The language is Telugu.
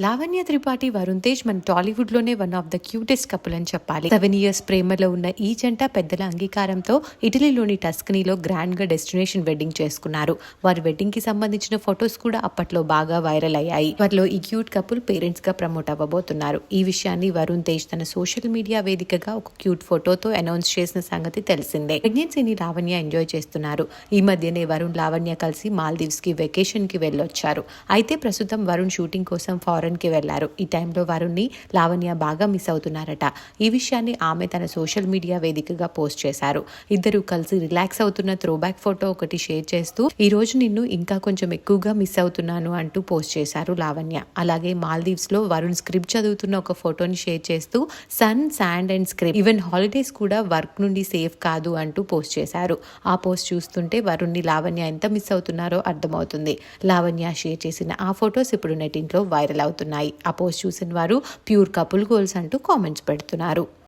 లావణ్య త్రిపాఠి వరుణ్ తేజ్ మన టాలీవుడ్లోనే one of the cutest couple అని చెప్పాలి. సెవెన్ ఇయర్స్ ప్రేమలో ఉన్న ఈ జంట పెద్దల అంగీకారంతో ఇటలీలోని టస్కనీలో గ్రాండ్గా డెస్టినేషన్ వెడ్డింగ్ చేసుకున్నారు. వారి వెడ్డింగ్కి సంబంధించిన ఫొటోస్ కూడా అప్పట్లో బాగా వైరల్ అయ్యాయి. వారిలో ఈ క్యూట్ కపుల్ పేరెంట్స్గా ప్రమోట్ అవ్వబోతున్నారు. ఈ విషయాన్ని వరుణ్ తేజ్ తన సోషల్ మీడియా వేదికగా ఒక క్యూట్ ఫోటోతో అనౌన్స్ చేసిన సంగతి తెలిసిందే. ప్రెగ్నెన్సీని లావణ్య ఎంజాయ్ చేస్తున్నారు. ఈ మధ్యనే వరుణ్ లావణ్య కలిసి మాల్దీవ్స్కి వెకేషన్కి వెళ్ళొచ్చారు. అయితే ప్రస్తుతం వరుణ్ షూటింగ్ కోసం ఫారెన్ కి వెళ్ళారు. ఈ టైంలో వరుణ్ని లావణ్య బాగా మిస్ అవుతున్నారట. ఈ విషయాన్ని ఆమె తన సోషల్ మీడియా వేదికగా పోస్ట్ చేశారు. ఇద్దరు కలిసి రిలాక్స్ అవుతున్న త్రోబ్యాక్ ఫోటో ఒకటి షేర్ చేస్తూ ఈ రోజు నిన్ను ఇంకా కొంచెం ఎక్కువగా మిస్ అవుతున్నాను అంటూ పోస్ట్ చేశారు లావణ్య. అలాగే మాల్దీవ్స్లో వరుణ్ స్క్రిప్ట్ చదువుతున్న ఒక ఫోటోని షేర్ చేస్తూ sun sand and script. Even holidays కూడా వర్క్ నుండి సేఫ్ కాదు అంటూ పోస్ట్ చేశారు. ఆ పోస్ట్ చూస్తుంటే వరుణ్ని లావణ్య ఎంత మిస్ అవుతున్నారో అర్థమవుతుంది. లావణ్య షేర్ చేసిన ఆ ఫొటోస్ ఇప్పుడు నెటింట్లో వైరల్ అవుతుంది అవుతున్నాయి. ఆ పోస్ట్ చూసిన వారు ప్యూర్ కపుల్ గోల్స్ అంటూ కామెంట్స్ పెడుతున్నారు.